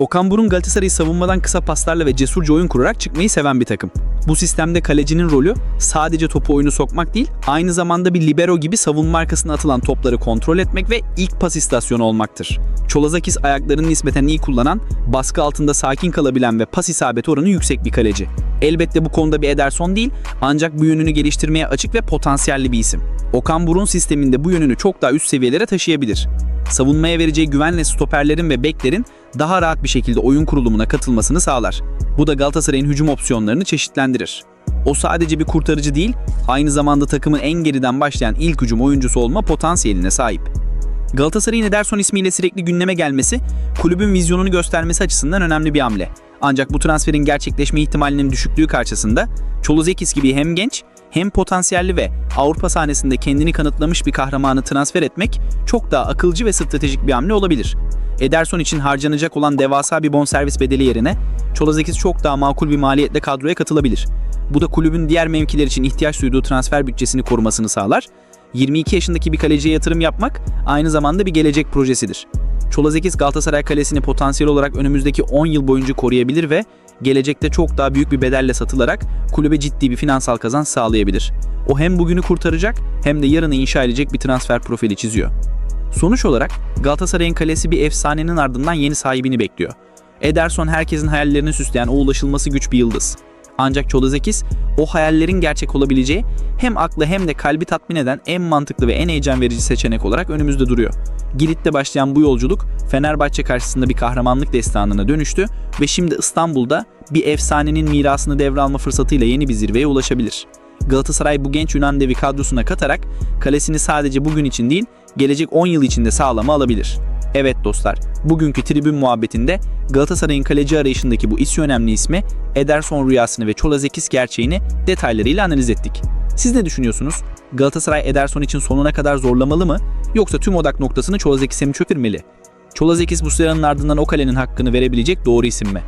Okan Burun Galatasaray'ı savunmadan kısa paslarla ve cesurca oyun kurarak çıkmayı seven bir takım. Bu sistemde kalecinin rolü sadece topu oyunu sokmak değil, aynı zamanda bir libero gibi savunma arkasına atılan topları kontrol etmek ve ilk pas istasyonu olmaktır. Çolazakis ayaklarını nispeten iyi kullanan, baskı altında sakin kalabilen ve pas isabeti oranı yüksek bir kaleci. Elbette bu konuda bir Ederson değil, ancak bu yönünü geliştirmeye açık ve potansiyelli bir isim. Okan Burun sisteminde bu yönünü çok daha üst seviyelere taşıyabilir. Savunmaya vereceği güvenle stoperlerin ve beklerin daha rahat bir şekilde oyun kurulumuna katılmasını sağlar. Bu da Galatasaray'ın hücum opsiyonlarını çeşitlendirir. O sadece bir kurtarıcı değil, aynı zamanda takımın en geriden başlayan ilk hücum oyuncusu olma potansiyeline sahip. Galatasaray'ın Ederson ismiyle sürekli gündeme gelmesi, kulübün vizyonunu göstermesi açısından önemli bir hamle. Ancak bu transferin gerçekleşme ihtimalinin düşüklüğü karşısında Çolozekis gibi hem genç hem potansiyelli ve Avrupa sahnesinde kendini kanıtlamış bir kahramanı transfer etmek çok daha akılcı ve stratejik bir hamle olabilir. Ederson için harcanacak olan devasa bir bonservis bedeli yerine Çolozekis çok daha makul bir maliyetle kadroya katılabilir. Bu da kulübün diğer mevkiler için ihtiyaç duyduğu transfer bütçesini korumasını sağlar. 22 yaşındaki bir kaleciye yatırım yapmak aynı zamanda bir gelecek projesidir. Çolazekis Galatasaray kalesini potansiyel olarak önümüzdeki 10 yıl boyunca koruyabilir ve gelecekte çok daha büyük bir bedelle satılarak kulübe ciddi bir finansal kazanç sağlayabilir. O hem bugünü kurtaracak hem de yarını inşa edecek bir transfer profili çiziyor. Sonuç olarak Galatasaray'ın kalesi bir efsanenin ardından yeni sahibini bekliyor. Ederson herkesin hayallerini süsleyen o ulaşılması güç bir yıldız. Ancak Çolozekis o hayallerin gerçek olabileceği hem aklı hem de kalbi tatmin eden en mantıklı ve en heyecan verici seçenek olarak önümüzde duruyor. Girit'te başlayan bu yolculuk Fenerbahçe karşısında bir kahramanlık destanına dönüştü ve şimdi İstanbul'da bir efsanenin mirasını devralma fırsatıyla yeni bir zirveye ulaşabilir. Galatasaray bu genç Yunan devi kadrosuna katarak kalesini sadece bugün için değil, gelecek 10 yıl içinde sağlama alabilir. Evet dostlar, bugünkü tribün muhabbetinde Galatasaray'ın kaleci arayışındaki bu isi önemli ismi, Ederson rüyasını ve Çolazekis gerçeğini detaylarıyla analiz ettik. Siz ne düşünüyorsunuz? Galatasaray Ederson için sonuna kadar zorlamalı mı? Yoksa tüm odak noktasını Çolazekis'e mi çökürmeli? Çolazekis bu sıranın ardından o kalenin hakkını verebilecek doğru isim mi?